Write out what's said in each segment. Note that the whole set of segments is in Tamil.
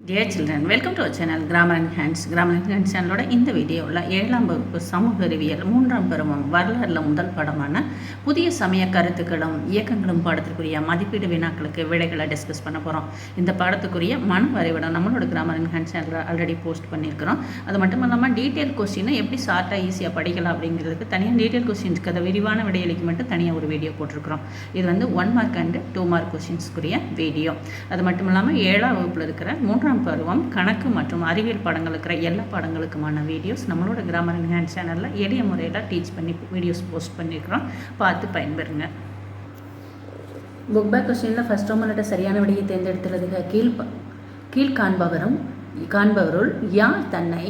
Dear children welcome to our channel grammar and hands grammar and hands சேனலோட இந்த வீடியோவில் ஏழாம் வகுப்பு சமூக அறிவியல் மூன்றாம் பருவம் வரலாறுல முதல் படமான புதிய சமய கருத்துக்களும் இயக்கங்களும் பாடத்திற்குரிய மதிப்பீடு வினாக்களுக்கு விடைகளை டிஸ்கஸ் பண்ண போகிறோம் இந்த பாடத்துக்குரிய மன வரைபடம் நம்மளோட கிராமர் அண்ட் ஹேண்ட்ஸ் சேனலில் ஆல்ரெடி போஸ்ட் பண்ணியிருக்கிறோம். அது மட்டும் இல்லாமல் டீட்டெயில் கொஸ்டினை எப்படி ஷார்ட்டாக ஈஸியாக படிக்கலாம் அப்படிங்கிறதுக்கு தனியாக டீட்டெயில் கொஸ்டின்ஸ்க்கு அதை விரிவான விடையளிக்கு மட்டும் தனியாக ஒரு வீடியோ போட்டிருக்கிறோம். இது வந்து one mark and two mark கொஸ்டின்ஸ்க்குரிய video அது மட்டும் இல்லாமல் ஏழாம் வகுப்பில் இருக்கிற மூன்று மூன்றாம் பருவம் கணக்கு மற்றும் அறிவியல் பாடங்கள் இருக்கிற எல்லா பாடங்களுக்குமான வீடியோஸ் நம்மளோட கிராமர் ஹேண்ட் சேனலில் எளிய முறையில் டீச் பண்ணி வீடியோஸ் போஸ்ட் பண்ணியிருக்கிறோம் பார்த்து பயன்பெறுங்க. புக் பேக் கொஸ்டினில் ஃபஸ்ட் ரோமலட்ட சரியான விடையை தேர்ந்தெடுத்துள்ளதுக கீழ் கீழ் காண்பவரும் காண்பவருள் யார் தன்னை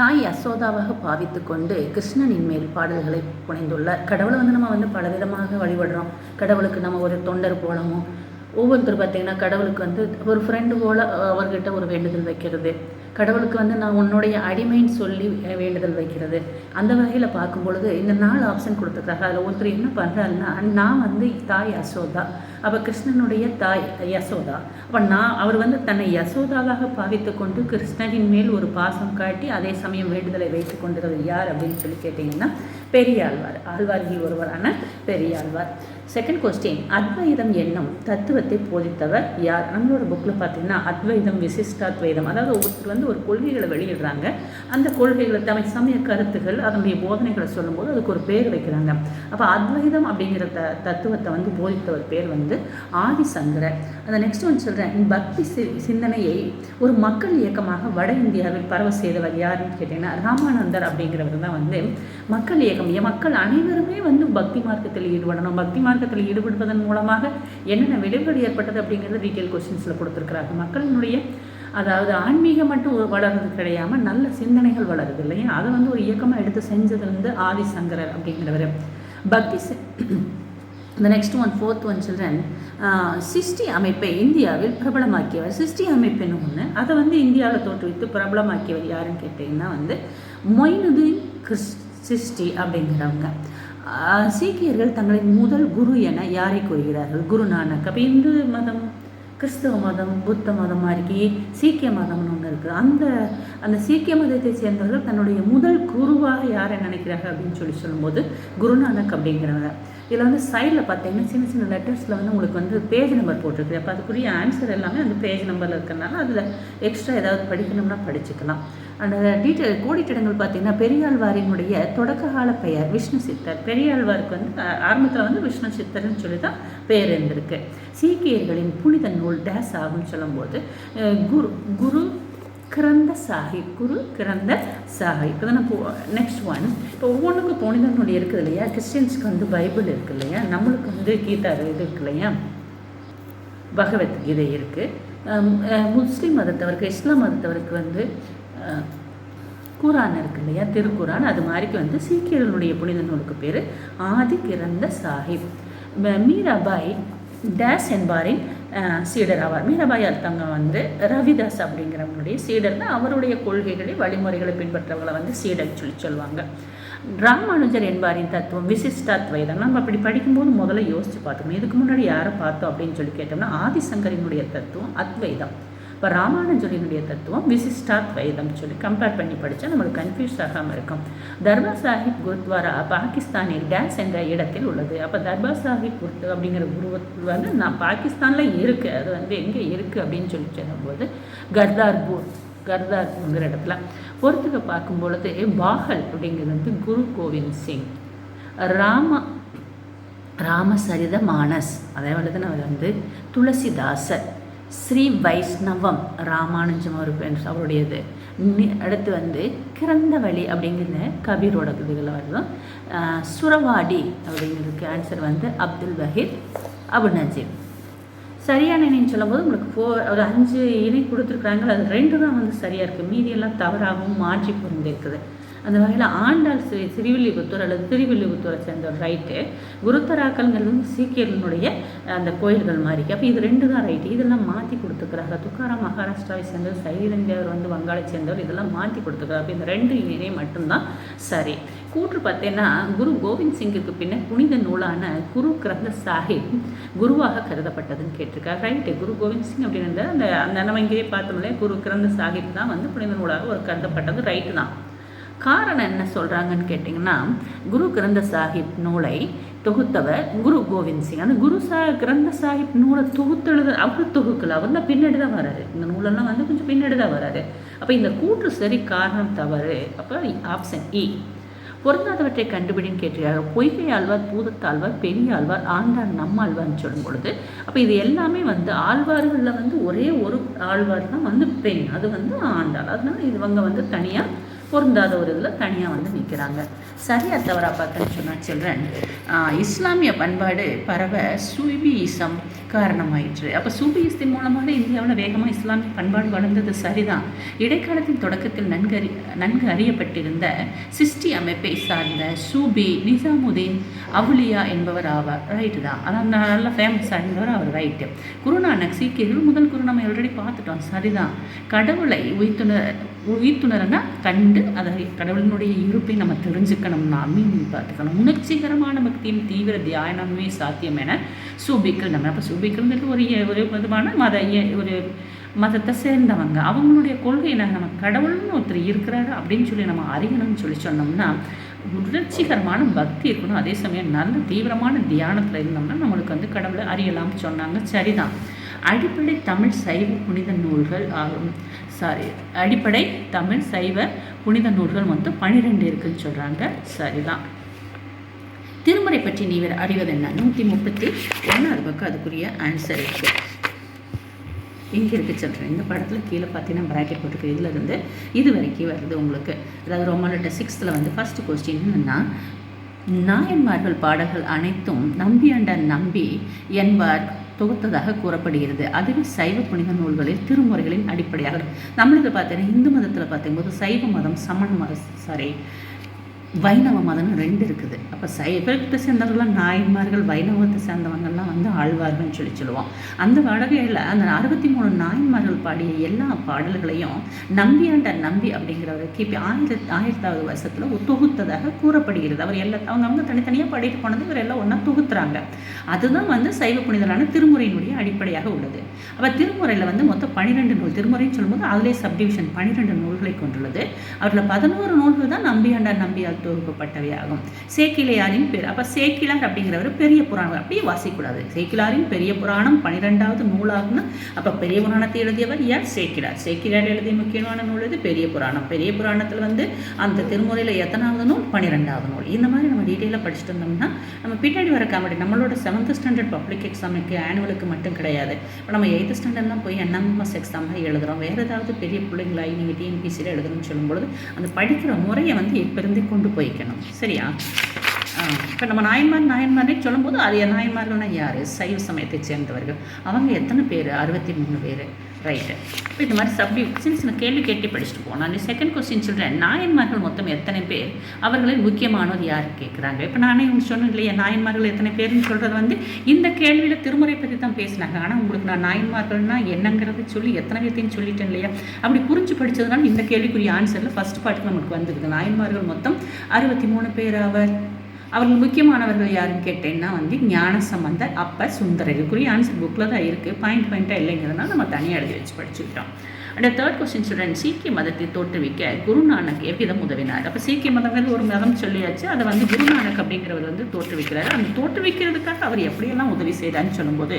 தாய் யசோதாவாக பாவித்து கொண்டு கிருஷ்ணனின் மேல் பாடல்களை புனைந்துள்ளார்? கடவுளை வந்து நம்ம வந்து பலவிதமாக வழிபடுறோம். கடவுளுக்கு நம்ம ஒரு தொண்டர் போலவும் ஒவ்வொருத்தர் பார்த்தீங்கன்னா கடவுளுக்கு வந்து ஒரு ஃப்ரெண்டு போல் அவர்கிட்ட ஒரு வேண்டுதல் வைக்கிறது. கடவுளுக்கு வந்து நான் உன்னுடைய அடிமைன்னு சொல்லி வேண்டுதல் வைக்கிறது. அந்த வகையில் பார்க்கும் பொழுது இந்த நாலு ஆப்ஷன் கொடுத்துருக்காங்க. அதில் ஒருத்தர் என்ன பண்ணுறாருன்னா நான் வந்து தாய் யசோதா அப்போ கிருஷ்ணனுடைய தாய் யசோதா. அப்போ நான் அவர் வந்து தன்னை யசோதாவாக பாவித்து கொண்டு கிருஷ்ணனின் மேல் ஒரு பாசம் காட்டி அதே சமயம் வேண்டுதலை வைத்து கொண்டிருக்கிறது யார் அப்படின்னு சொல்லி கேட்டிங்கன்னா பெரிய ஆழ்வார் ஒருவரான பெரிய ஆழ்வார். செகண்ட் கொஸ்டின் அத்வைதம் என்னும் தத்துவத்தை போதித்தவர் யார்? நம்மளோட புக்கில் பார்த்தீங்கன்னா அத்வைதம் விசிஷ்டாத்வைதம் அதாவது ஒருத்தர் வந்து ஒரு கொள்கைகளை வெளியிடுறாங்க. அந்த கொள்கைகளை தமிழ் சமய கருத்துகள் அதனுடைய போதனைகளை சொல்லும்போது அதுக்கு ஒரு பேர் வைக்கிறாங்க. அப்போ அத்வைதம் அப்படிங்கிற த தத்துவத்தை வந்து போதித்தவர் பேர் வந்து ஆதிசங்கரர் அந்த நெக்ஸ்ட் ஒன் சொல்கிறேன் பக்தி சி சிந்தனையை ஒரு மக்கள் இயக்கமாக வட இந்தியாவில் பரவ செய்தவர் யாருன்னு கேட்டிங்கன்னா ராமானந்தர் அப்படிங்கிறவர் தான் வந்து மக்கள் இயக்கம். மக்கள் அனைவருமே வந்து பக்தி மார்க்கத்தில் ஈடுபடணும். பக்தி மார்க்கத்தில் ஈடுபடுவதன் மூலமாக என்னென்ன விளைவுகள் ஏற்பட்டது அப்படிங்கிறத டீட்டெயில் கொஸ்டின்ஸில் கொடுத்துருக்குறாங்க. மக்களினுடைய அதாவது ஆன்மீகம் மட்டும் வளர்றது கிடையாமல் நல்ல சிந்தனைகள் வளருது இல்லையா? அதை வந்து ஒரு இயக்கமாக எடுத்து செஞ்சது வந்து ஆதிசங்கரர் அப்படிங்கிறவர். பக்தி இந்த next one fourth one children Chishti அமைப்பை இந்தியாவில் பிரபலமாக்கியவர். சிஷ்டி அமைப்புன்னு ஒன்று அதை வந்து இந்தியாவில் தோற்றுவித்து பிரபலமாக்கியவர் யாருன்னு கேட்டிங்கன்னா வந்து மொய்னுதீன் கிறிஸ் சிஷ்டி அப்படிங்கிறவங்க. சீக்கியர்கள் தங்களின் முதல் குரு என யாரை கூறுகிறார்கள்? குருநானக். அப்போ இந்து மதம் கிறிஸ்தவ மதம் புத்த மதம் மாதிரி சீக்கிய மதம்னு ஒன்று இருக்குது அந்த அந்த சீக்கிய மதத்தை சேர்ந்தவர்கள் தன்னுடைய முதல் குருவாக யாரை நினைக்கிறாங்க அப்படின்னு சொல்லி சொல்லும்போது குருநானக் அப்படிங்கிறவங்க இதில் வந்து சைடில் பார்த்தீங்கன்னா சின்ன சின்ன லெட்டர்ஸில் வந்து உங்களுக்கு வந்து பேஜ் நம்பர் போட்டிருக்கு அப்போ அதுக்குரிய ஆன்சர் எல்லாமே அந்த பேஜ் நம்பரில் இருக்கிறனால அதில் எக்ஸ்ட்ரா ஏதாவது படிக்கணும்னா படிச்சுக்கலாம். அந்த டீட்டெயில் கோடிட்டிடங்கள் பார்த்தீங்கன்னா பெரியாழ்வாரினுடைய தொடக்ககால பெயர் விஷ்ணு சித்தர். பெரியாழ்வாருக்கு வந்து ஆரம்பத்தில் வந்து விஷ்ணு சித்தர்னு சொல்லி தான் பெயர் இருந்திருக்கு. சீக்கியர்களின் புனித நூல் டேஸ் ஆகும்னு சொல்லும்போது குரு குரு கிரந்த சாஹிப் குரு கிரந்த சாஹிப். இப்போ தான் நெக்ஸ்ட் ஒன் இப்போ ஒவ்வொன்றுக்கும் புனித நூல் இருக்குது இல்லையா? கிறிஸ்டியன்ஸுக்கு வந்து பைபிள் இருக்குது இல்லையா? நம்மளுக்கு வந்து கீதா இது இருக்கு இல்லையா? பகவத்கீதை இருக்குது முஸ்லீம் மதத்தவருக்கு இஸ்லாம் மதத்தவருக்கு வந்து குரான் இருக்கு இல்லையா? திருக்குரான் அது மாதிரிக்கு வந்து சீக்கியர்களுடைய புனித நூலுக்கு பேர் ஆதி கிரந்த சாஹிப். மீராபாய் டேஸ் என்பாரின் சீடர் ஆவார். மீராபாய் அர்த்தங்க வந்து ரவிதாஸ் அப்படிங்கிறவங்களுடைய சீடர் தான் அவருடைய கொள்கைகளை வழிமுறைகளை பின்பற்றவங்களை வந்து சீடர் சொல்லி சொல்லுவாங்க. ராமானுஜர் என்பாரின் தத்துவம் விசிஷ்டாத்வைதம். நம்ம அப்படி படிக்கும்போது முதல்ல யோசித்து பார்த்தோம் இதுக்கு முன்னாடி யாரை பார்த்தோம் அப்படின்னு சொல்லி கேட்டோம்னா ஆதிசங்கரினுடைய தத்துவம் அத்வைதம். இப்போ ராமானுஜரினுடைய தத்துவம் விசிஷ்டாத்வைதம் சொல்லி கம்பேர் பண்ணி படித்தா நம்மளுக்கு கன்ஃபியூஸ் ஆகாமல் இருக்கும். தர்பா சாஹிப் குருத்வாரா பாகிஸ்தானில் டேஸ் என்ற இடத்தில் உள்ளது. அப்போ தர்பார் சாஹிப் குரு அப்படிங்கிற குரு வந்து நான் பாகிஸ்தானில் இருக்குது அது வந்து எங்கே இருக்குது அப்படின்னு சொல்லி சொல்லும்போது கர்தார்பூர் கர்தார்பூர்ங்கிற இடத்துல பொறுத்துக்க பார்க்கும் பொழுது பாகல் அப்படிங்கிறது வந்து குரு கோவிந்த் சிங். ராம ராமசரித மானஸ் அதே நான் வந்து துளசிதாசர். ஸ்ரீ வைஷ்ணவம் ராமானுஜம் அவர் அவருடையது. அடுத்து வந்து கிறந்தவழி அப்படிங்கிற கபீரோட இதுகளில் வருதும் சுரவாடி அப்படிங்கிறதுக்கு ஆன்சர் வந்து அப்துல் வஹீத் அபு நஜீப் சரியான இணைன்னு சொல்லும்போது உங்களுக்கு ஃபோ ஒரு அஞ்சு இணை கொடுத்துருக்குறாங்க. அது ரெண்டு தான் வந்து சரியாக இருக்குது மீதியெல்லாம் தவறாகவும் மாற்றி புரிந்திருக்குது. அந்த வகையில் ஆண்டாள் ஸ்ரீ ஸ்ரீவில்லிபுத்தூர் அல்லது திருவில்லிபுத்தூரை சேர்ந்த ரைட்டு குருத்தராக்கல்ங்கிறது வந்து சீக்கியர்களுடைய அந்த கோயில்கள் மாதிரி. அப்போ இது ரெண்டு தான் ரைட்டு. இதெல்லாம் மாற்றி கொடுத்துக்கிறாங்க. துக்காரா மகாராஷ்டிராவை சேர்ந்தவர் சைலந்தியவர் வந்து வங்காளை சேர்ந்தவர் இதெல்லாம் மாற்றி கொடுத்துக்கிறார் அப்போ இந்த ரெண்டு இணை மட்டும்தான் சரி. கூற்று பார்த்தீங்கன்னா குரு கோவிந்த் சிங்குக்கு பின்னர் புனித நூலான குரு கிரந்த சாஹிப் குருவாக கருதப்பட்டதுன்னு கேட்டிருக்காரு. ரைட்டு. குரு கோவிந்த் சிங் அப்படின்னு அந்த அந்த நம்ம இங்கேயே பார்த்தோம்ல குரு கிரந்த சாஹிப் தான் வந்து புனித நூலாக ஒரு கருதப்பட்டது. ரைட்டு தான். காரணம் என்ன சொல்கிறாங்கன்னு கேட்டிங்கன்னா குரு கிரந்த சாஹிப் நூலை தொகுத்தவர் குரு கோவிந்த் சிங். அந்த குரு சா கிரந்த சாஹிப் நூலை தொகுத்தெழுத அவர் தொகுக்கல. அவர் தான் பின்னாடி தான் வராரு. இந்த நூலெல்லாம் வந்து கொஞ்சம் பின்னாடி தான் வராரு. அப்போ இந்த கூற்று சரி காரணம் தவறு. அப்போ ஆப்ஷன் இ பொருந்தாதவற்றை கண்டுபிடின்னு கேட்டிருக்காங்க. பொய்கை ஆழ்வார் பூதத்தாழ்வார் பெரிய ஆழ்வார் ஆண்டார் நம்ம ஆழ்வார்னு சொல்லும் பொழுது அப்போ இது எல்லாமே வந்து ஆழ்வார்களில் வந்து ஒரே ஒரு ஆழ்வார் தான் வந்து பெண். அது வந்து ஆண்டாள். அதனால இவங்க வந்து தனியாக பொருந்தாத ஒரு இதில் தனியாக வந்து நிற்கிறாங்க. சரியா தவறா பார்க்கன்னு சொன்னால் சில்ட்ரன் இஸ்லாமிய பண்பாடு பரவ சூபியிசம் காரணமாயிற்று. அப்போ சூபியிசத்தின் மூலமாக இந்தியாவில் வேகமாக இஸ்லாமிய பண்பாடு வளர்ந்தது சரிதான். இடைக்காலத்தின் தொடக்கத்தில் நன்கு அறி நன்கு அறியப்பட்டிருந்த சிஸ்டி அமைப்பை சார்ந்த சூபி நிசாமுதீன் அவுலியா என்பவர் ஆவார். ரைட்டு தான். அதான் நல்ல ஃபேமஸ் ஆனவர் அவர் ரைட்டு குருநானக் சீக்கியர்கள் முதல் குரு நம்ம ஆல்ரெடி பார்த்துட்டோம். சரிதான். கடவுளை உயிர்த்துணர் உயிர்த்துணர்னா கண்டு அதை கடவுளினுடைய இருப்பை நம்ம தெரிஞ்சுக்கணும்னா மீன் பார்த்துக்கணும். உணர்ச்சிகரமான பக்தியும் தீவிர தியானமே சாத்தியம் என சூபிக்கள் நம்ம. அப்போ சூபிக்கள்ங்கிறது ஒரு ஒரு விதமான மத ஒரு மதத்தை சேர்ந்தவங்க. அவங்களுடைய கொள்கை என்ன? நம்ம கடவுள்னு ஒருத்தர் இருக்கிறாரு அப்படின்னு சொல்லி நம்ம அறியணும்னு சொல்லி சொன்னோம்னா உணர்ச்சிகரமான பக்தி இருக்கணும். அதே சமயம் நல்ல தீவிரமான தியானத்தில் இருந்தோம்னா நம்மளுக்கு வந்து கடவுளை அறியலாம்னு சொன்னாங்க. சரிதான். அடிப்படை தமிழ் சைவ புனித நூல்கள் ஆகும். சாரி அடிப்படை தமிழ் சைவ புனித நூல்கள் மொத்தம் பன்னிரெண்டு இருக்குன்னு சொல்கிறாங்க சரிதான். திருமுறை பற்றி நீ அறிவது என்ன? நூற்றி முப்பத்தி ஒன்றாவது பக்கம் அதுக்குரிய ஆன்சர் இருக்குது இங்கே இருக்குது சொல்கிறேன் இந்த படத்தில் கீழே பார்த்தீங்கன்னா ப்ராக்கெட் போட்டுருக்கு. இதில் இருந்து இது வரைக்கும் வருது உங்களுக்கு. அதாவது ரோமானிட்ட சிக்ஸ்த்தில் வந்து ஃபஸ்ட்டு கொஸ்டின் என்னென்னா நாயன்மார்கள் பாடல்கள் அனைத்தும் நம்பி அண்டர் நம்பி என்பார் தொகுத்ததாக கூறப்படுகிறது. அதுவே சைவ புனித நூல்களில் திருமுறைகளின் அடிப்படையாக நம்மளுக்கு பார்த்தீங்கன்னா இந்து மதத்தில் பார்க்கும்போது சைவ மதம் சமண மதம் சாரி வைணவ மதம்னு ரெண்டு இருக்குது. அப்போ சைவத்தை சேர்ந்தவர்கள்லாம் நாயன்மார்கள் வைணவத்தை சேர்ந்தவங்கள்லாம் வந்து ஆழ்வார்கள்னு சொல்லி சொல்லுவோம். அந்த வடகையில் அந்த அறுபத்தி மூணு நாயன்மார்கள் பாடிய எல்லா பாடல்களையும் நம்பியாண்ட நம்பி அப்படிங்கிறவர் கிபி ஆயிரத்தி ஆயிரத்தாவது வருஷத்தில் தொகுத்ததாக கூறப்படுகிறது. அவர் எல்லா அவங்க அவங்க தனித்தனியாக பாடிட்டு போனது இவர் எல்லாம் ஒன்றா தொகுத்துறாங்க. அதுதான் வந்து சைவ புனிதரான திருமுறையினுடைய அடிப்படையாக உள்ளது. அப்போ திருமுறையில் வந்து மொத்தம் பன்னிரெண்டு நூல் திருமுறைன்னு சொல்லும்போது அதிலே சப்டிவிஷன் பன்னிரெண்டு நூல்களை கொண்டுள்ளது. அவரில் பதினோரு நூல்கள் தான் நம்பியாண்டார் நம்பியால் தொகுக்கப்பட்டவையாகும் சேக்கிலையாரின் பேர். அப்போ சேக்கிலார் அப்படிங்கிறவர் பெரிய புராணம். அப்படியே வாசிக்கூடாது சேக்கிலாரின் பெரிய புராணம் பனிரெண்டாவது நூலாகும்னா அப்போ பெரிய புராணத்தை எழுதியவர் யார்? சேக்கிலார் சேக்கிலார் எழுதிய முக்கியமான நூல் இது பெரிய புராணம். பெரிய புராணத்தில் வந்து அந்த திருமுறையில் எத்தனாவது நூல்? பன்னிரெண்டாவது நூல். இந்த மாதிரி நம்ம டீட்டெயிலாக படிச்சுட்டு இருந்தோம்னா நம்ம பின்னாடி வர காமெடி நம்மளோட செவன்த் ஸ்டாண்டர்ட் பப்ளிக் எக்ஸாமுக்கு ஆனுவலுக்கு மட்டும் கிடையாது. இப்போ நம்ம எயித்து ஸ்டாண்டர்ட்லாம் போய் என்எம்எஸ் எக்ஸாம் எழுதுகிறோம் வேறு ஏதாவது பெரிய பிள்ளைங்களாகி நீங்கள் டிஎன்பிசியில் எழுதணும்னு சொல்லும்பொழுது அந்த படிக்கிற முறையை வந்து இப்போ இருந்தே கொண்டு கொண்டு போய்க்கணும். சரியா? இப்போ நம்ம நாயன்மார் நாயன்மார்னே சொல்லும்போது அது நாயன்மார்கள்னா யார்? சைவ சமயத்தை சேர்ந்தவர்கள். அவங்க எத்தனை பேர்? அறுபத்தி மூணு பேர். ரைட்டு இப்போ இந்த மாதிரி சப்டி சின்ன சின்ன கேள்வி கேட்டு படிச்சுட்டு போகணும் நான் செகண்ட் கொஸ்டின் சொல்கிறேன் நாயன்மார்கள் மொத்தம் எத்தனை பேர்? அவர்களில் முக்கியமானவர் யார் கேட்குறாங்க இப்போ நானே உங்களுக்கு சொன்னேன் இல்லையா நாயன்மார்கள் எத்தனை பேர்னு சொல்கிறது வந்து இந்த கேள்வியில் திருமுறை பற்றி தான் பேசினாங்க. ஆனால் உங்களுக்கு நான் நாயன்மார்கள்னால் என்னங்கிறது சொல்லி எத்தனை பேர்த்தையும் சொல்லிட்டேன் இல்லையா? அப்படி புரிஞ்சு படித்ததுனால இந்த கேள்விக்குரிய ஆன்சரில் ஃபஸ்ட் பாட்டுக்கு நமக்கு வந்துருக்குது. நாயன்மார்கள் மொத்தம் அறுபத்தி மூணு பேர் அவர் அவர்கள் முக்கியமானவர்கள் யாருன்னு கேட்டேன்னா வந்து ஞான சம்பந்தர் அப்ப சுந்தரர். இதுக்குரிய ஆன்சர் புக்கில் தான் இருக்குது பாயிண்ட் பாயிண்ட்டாக இல்லைங்கிறதுனால நம்ம தனியாக எழுதி வச்சு படிச்சுக்கிட்டோம். அண்ட் தேர்ட் கொஸ்டின் ஸ்டூடெண்ட் சீக்கிய மதத்தை தோற்றுவிக்க குருநானக் எவ்விதம் உதவினார்? அப்போ சீக்கிய மதங்கிறது ஒரு மதம் சொல்லியாச்சு அதை வந்து குருநானக் அப்படிங்கிறவர் வந்து தோற்றுவிக்கிறார். அந்த தோற்றுவிக்கிறதுக்காக அவர் எப்படியெல்லாம் உதவி செய்தார்னு சொல்லும்போது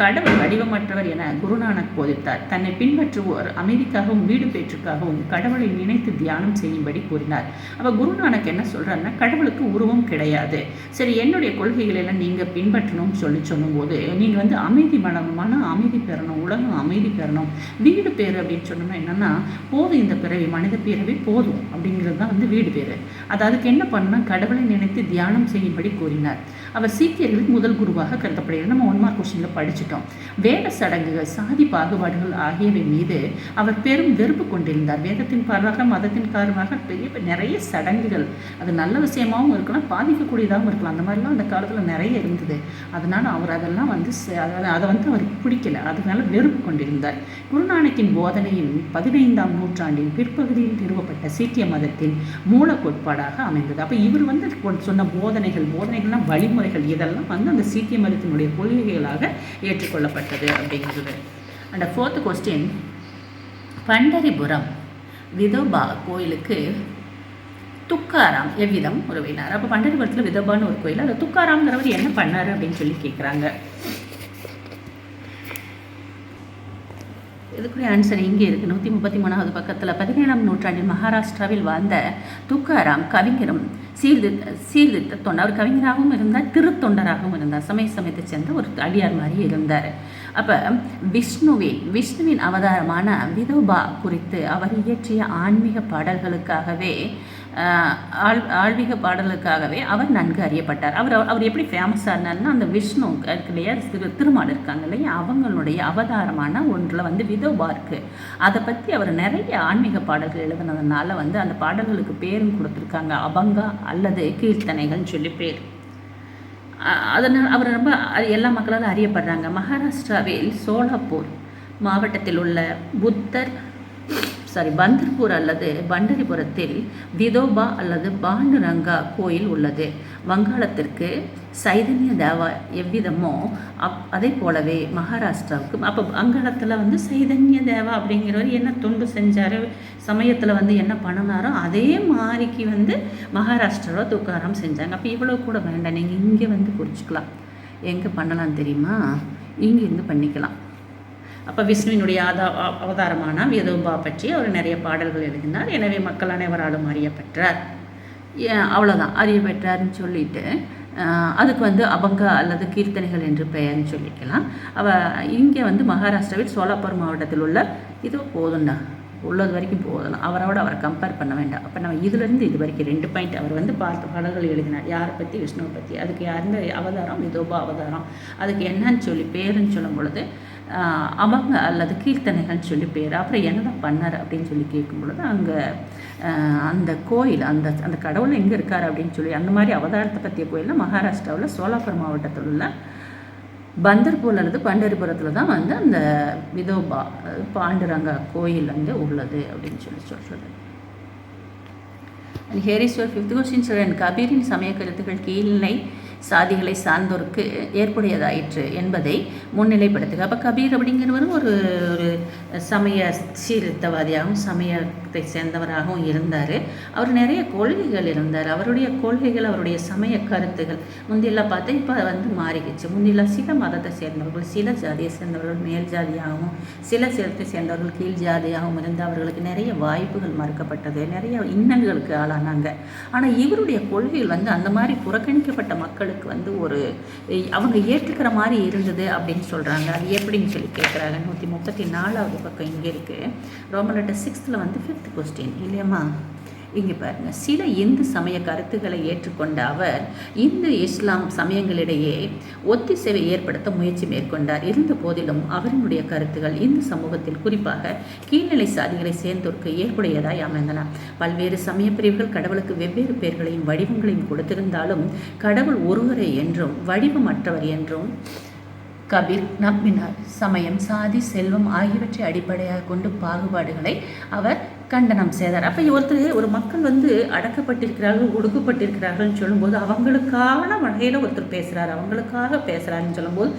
கடவுள் வடிவமற்றவர் என குருநானக் போதித்தார். தன்னை பின்பற்றுவோர் அமைதிக்காகவும் வீடு பேற்றுக்காகவும் கடவுளை நினைத்து தியானம் செய்யும்படி கூறினார். அப்போ குருநானக் என்ன சொல்கிறாருன்னா கடவுளுக்கு உருவம் கிடையாது. சரி என்னுடைய கொள்கைகளெல்லாம் நீங்கள் பின்பற்றணும்னு சொல்லி சொல்லும்போது நீங்கள் வந்து அமைதி மனம் மன அமைதி பெறணும் உலகம் அமைதி பெறணும் வீடு பேர் அப்படி அப்படின்னு சொன்னோம்னா என்னென்னா போதும் இந்த பிறவி மனித பிறவி போதும் அப்படிங்கிறது தான் வந்து வீடு பேர். அதாவது என்ன பண்ணால் கடவுளை நினைத்து தியானம் செய்யும்படி கூறினார். அவர் சீக்கியர்களுக்கு முதல் குருவாக கருதப்படுகிறது நம்ம ஒன் மார்க் கொஸ்டினில் படிச்சிட்டோம். வேத சடங்குகள் சாதி பாகுபாடுகள் ஆகியவை மீது அவர் பெரும் வெறுப்பு கொண்டிருந்தார். வேதத்தின் காரணமாக மதத்தின் காரணமாக பெரிய நிறைய சடங்குகள். அது நல்ல விஷயமாகவும் இருக்கலாம் பாதிக்கக்கூடியதாகவும் இருக்கலாம். அந்த மாதிரிலாம் அந்த காலத்தில் நிறைய இருந்தது. அதனால் அவர் அதெல்லாம் வந்து அதை வந்து அவருக்கு பிடிக்கல. அதனால வெறுப்பு கொண்டிருந்தார். குருநானக்கின் போதனை போதனையின் பதினைந்தாம் நூற்றாண்டின் பிற்பகுதியில் நிறுவப்பட்ட சீக்கிய மதத்தின் மூல கோட்பாடாக அமைந்தது. அப்போ இவர் வந்து சொன்ன போதனைகள் போதனைகள்லாம் வழிமுறைகள் இதெல்லாம் வந்து அந்த சீக்கிய மதத்தினுடைய கொள்கைகளாக ஏற்றுக்கொள்ளப்பட்டது அப்படிங்கிறது. And fourth question Pandharipuram Vithoba கோயிலுக்கு துக்காராம் எவ்விதம் உறவினார்? அப்போ பண்டரிபுரத்தில் விதோபான்னு ஒரு கோயில்? அந்த துக்காராம்ங்கிறவர் என்ன பண்ணார் அப்படின்னு சொல்லி கேட்குறாங்க இதுக்குரிய ஆன்சர் இங்கே இருக்குது நூற்றி முப்பத்தி மூணாவது பக்கத்தில் பதினேழாம் நூற்றாண்டில் மகாராஷ்டிராவில் வாழ்ந்த துக்காராம் கவிஞரும் சீர்திருத்த சீர்திருத்த தொண்டர். அவர் கவிஞராகவும் இருந்தார் திருத்தொண்டராகவும் இருந்தார். சமய சமயத்தை சேர்ந்த ஒரு அடியார் மாதிரி இருந்தார். அப்போ விஷ்ணுவின் விஷ்ணுவின் அவதாரமான விதோபா குறித்து அவர் இயற்றிய ஆன்மீக பாடல்களுக்காகவே ஆள் ஆழ்விக பாடலுக்காகவே அவர் நன்கு அறியப்பட்டார். அவர் அவர் எப்படி ஃபேமஸ் ஆனார்னா அந்த விஷ்ணு இல்லையா திரு திருமால் இருக்காங்க இல்லையா அவங்களுடைய அவதாரமான ஒன்றில் வந்து விதோபா அதை பற்றி அவர் நிறைய ஆன்மீக பாடல்கள் எழுதுனதுனால வந்து அந்த பாடல்களுக்கு பேரும் கொடுத்துருக்காங்க. அபங்கா அல்லது கீர்த்தனைகள்னு சொல்லி பேர். அதனால் அவர் ரொம்ப எல்லா மக்களால் அறியப்படுறாங்க. மகாராஷ்டிராவில் சோலாப்பூர் மாவட்டத்தில் உள்ள புத்தர் சாரி பந்தர்பூர் அல்லது பண்டரிபுரத்தில் விதோபா அல்லது பாண்டுரங்கா கோயில் உள்ளது. வங்காளத்திற்கு சைதன்ய தேவா எவ்விதமோ அப் அதே போலவே மகாராஷ்டிராவுக்கு அப்போ வங்காளத்தில் வந்து சைதன்ய தேவா அப்படிங்கிறவர் என்ன தொண்டு செஞ்சார் சமயத்தில் வந்து என்ன பண்ணினாரோ அதே மாதிரிக்கு வந்து மகாராஷ்டிராவில் தூக்காரம் செஞ்சாங்க. அப்போ இவ்வளோ கூட வேண்டாம் நீங்கள் இங்கே வந்து குறிச்சிக்கலாம். எங்கே பண்ணலாம் தெரியுமா? இங்கேருந்து பண்ணிக்கலாம். அப்போ விஷ்ணுவினுடைய ஆதா அவதாரமான வேதோபா பற்றி அவர் நிறைய பாடல்கள் எழுதினார். எனவே மக்கள் அனைவராலும் அறியப்பெற்றார் அவ்வளோதான் அறியப்பெற்றார்னு சொல்லிட்டு அதுக்கு வந்து அபங்க அல்லது கீர்த்தனைகள் என்று பெயர்னு சொல்லிக்கலாம். அவ இங்கே வந்து மகாராஷ்டிராவில் சோலாப்பூர் மாவட்டத்தில் உள்ள இது போதும்டா. உள்ளது வரைக்கும் போதலாம் அவரோட அவரை கம்பேர் பண்ண வேண்டாம். அப்போ நம்ம இதுலேருந்து இது வரைக்கும் ரெண்டு பாயிண்ட் அவர் வந்து பார்த்து பாடல்கள் எழுதினார். யாரை பற்றி விஷ்ணுவை பற்றி அதுக்கு யாருந்த அவதாரம் விதோபா அவதாரம். அதுக்கு என்னன்னு சொல்லி பேருன்னு சொல்லும் பொழுது அவங்க அல்லது கீர்த்தனைகள்னு சொல்லி பேர் அப்புறம் என்னதான் பண்ணார் அப்படின்னு சொல்லி கேட்கும் பொழுது அங்கே அந்த கோயில் அந்த அந்த கடவுள் எங்கே இருக்கார் அப்படின்னு சொல்லி அந்த மாதிரி அவதாரத்தை பற்றிய கோயிலில் மகாராஷ்டிராவில் சோலாப்பூர் மாவட்டத்தில் உள்ள பந்தர்பூர் அல்லது பண்டரிபுரத்தில் தான் வந்து அந்த விதோபா பாண்டுரங்கா கோயில் வந்து உள்ளது அப்படின்னு சொல்லி சொல்கிறது here is your fifth question கபீரின் சமய கருத்துக்கள் கீழ்நிலை சாதிகளை சார்ந்தோருக்கு ஏற்புடையதாயிற்று என்பதை முன்னிலைப்படுத்துக. அப்போ கபீர் அப்படிங்கிறவரும் ஒரு ஒரு சமய சீர்திருத்தவாதியாகவும் சமயத்தை சேர்ந்தவராகவும் இருந்தார். அவர் நிறைய கொள்கைகள் இருந்தார். அவருடைய கொள்கைகள் அவருடைய சமய கருத்துகள் முந்தியெல்லாம் பார்த்தா இப்போ வந்து மாறிக்கிச்சு. முந்தியெல்லாம் சில மதத்தை சேர்ந்தவர்கள் சில ஜாதியை சேர்ந்தவர்கள் மேல் ஜாதியாகவும் சில சேர்த்தை சேர்ந்தவர்கள் கீழ் ஜாதியாகவும் இருந்து அவர்களுக்கு நிறைய வாய்ப்புகள் மறுக்கப்பட்டது. நிறைய இன்னல்களுக்கு ஆளானாங்க. ஆனால் இவருடைய கொள்கைகள் வந்து அந்த மாதிரி புறக்கணிக்கப்பட்ட மக்கள் மக்களுக்கு வந்து ஒரு அவங்க ஏற்றுக்கிற மாதிரி இருந்தது அப்படின்னு சொல்கிறாங்க அது எப்படின்னு சொல்லி கேட்குறாங்க நூற்றி முப்பத்தி நாலாவது பக்கம் இங்கே இருக்குது ரோமன் சிக்ஸ்த்தில் வந்து ஃபிஃப்த் கொஸ்டின் இல்லையம்மா? இங்கே பாருங்கள் சில இந்து சமய கருத்துக்களை ஏற்றுக்கொண்ட அவர் இந்து இஸ்லாம் சமயங்களிடையே ஒத்திசைவை ஏற்படுத்த முயற்சி மேற்கொண்டார். இருந்த போதிலும் அவரினுடைய கருத்துகள் இந்து சமூகத்தில் குறிப்பாக கீழ்நிலை சாதிகளை சேர்ந்தோருக்கு ஏற்புடையதாய் அமைந்தன. பல்வேறு சமய பிரிவுகள் கடவுளுக்கு வெவ்வேறு பெயர்களையும் வடிவங்களையும் கொடுத்திருந்தாலும் கடவுள் ஒருவரே என்றும் வடிவமற்றவர் என்றும் கபீர் நம்பினார் சமயம் சாதி செல்வம் ஆகியவற்றை அடிப்படையாக கொண்டு பாகுபாடுகளை அவர் கண்டனம் செய்தார். அப்போ ஒருத்தர் ஒரு மக்கள் வந்து அடக்கப்பட்டிருக்கிறார்கள் ஒடுக்கப்பட்டிருக்கிறார்கள்னு சொல்லும்போது அவங்களுக்கான வகையில் ஒருத்தர் பேசுகிறார் அவங்களுக்காக பேசுகிறாருன்னு சொல்லும்போது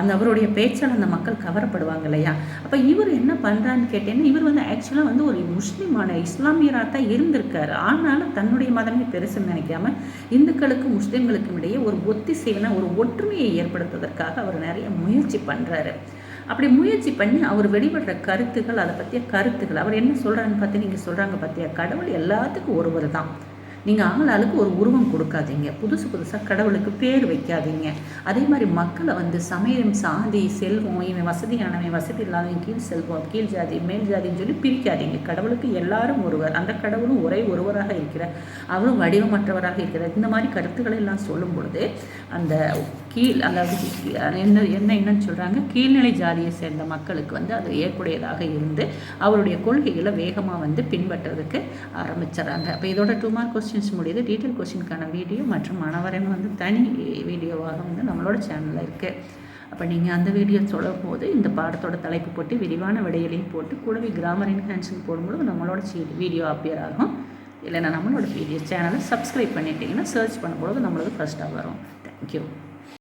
அந்த அவருடைய பேச்சால் அந்த மக்கள் கவரப்படுவாங்க இல்லையா? அப்போ இவர் என்ன பண்ணுறான்னு கேட்டேன்னா இவர் வந்து ஆக்சுவலாக வந்து ஒரு முஸ்லீமான இஸ்லாமியராக தான் இருந்திருக்காரு. ஆனாலும் தன்னுடைய மதமே பெருசுன்னு நினைக்காம இந்துக்களுக்கும் முஸ்லீம்களுக்கும் இடையே ஒரு ஒத்திசைவன ஒரு ஒற்றுமையை ஏற்படுத்துவதற்காக அவர் நிறைய முயற்சி பண்ணுறாரு அப்படி முயற்சி பண்ணி அவர் வெளிப்படுற கருத்துக்கள் அதை பற்றிய கருத்துக்கள் அவர் என்ன சொல்கிறான்னு பார்த்து நீங்கள் சொல்கிறாங்க பார்த்தியா? கடவுள் எல்லாத்துக்கும் ஒருவர் தான். நீங்கள் ஆள் ஒரு உருவம் கொடுக்காதீங்க. புதுசு புதுசாக கடவுளுக்கு பேர் வைக்காதீங்க. அதே மாதிரி மக்களை வந்து சமயம் சாதி செல்வம் இவன் வசதியானவன் வசதி இல்லாதவன் கீழ் செல்வம் கீழ் ஜாதி மேல் ஜாதின்னு சொல்லி பிரிக்காதீங்க. கடவுளுக்கு எல்லாரும் ஒருவர். அந்த கடவுளும் ஒரே ஒருவராக இருக்கிறார். அவரும் வடிவமற்றவராக இருக்கிறார். இந்த மாதிரி கருத்துக்களை எல்லாம் சொல்லும் பொழுது அந்த கீழ் அதாவது என்ன என்ன என்னன்னு சொல்கிறாங்க கீழ்நிலை ஜாதியை சேர்ந்த மக்களுக்கு வந்து அது ஏற்புடையதாக இருந்து அவருடைய கொள்கைகளை வேகமாக வந்து பின்பற்றுறதுக்கு ஆரம்பிச்சிடறாங்க. அப்போ இதோட டூ மார்க் கொஸ்டின்ஸ் முடியுது. டீட்டெயில் கொஸ்டினுக்கான வீடியோ மற்றும் மனவரைன்னு வந்து தனி வீடியோவாக வந்து நம்மளோட சேனலில் இருக்குது அப்போ நீங்கள் அந்த வீடியோ சொல்லும் போது இந்த பாடத்தோட தலைப்பு போட்டு விரிவான விடையிலையும் போட்டு கூடவே கிராமர் இன்ஹான்ஷன் போடும்போது நம்மளோட வீடியோ அப்பியர் ஆகும். இல்லைன்னா நம்மளோட வீடியோ சேனலை சப்ஸ்கிரைப் பண்ணிட்டீங்கன்னா சர்ச் பண்ணும்போது நம்மளுக்கு ஃபஸ்ட்டாக வரும். தேங்க்யூ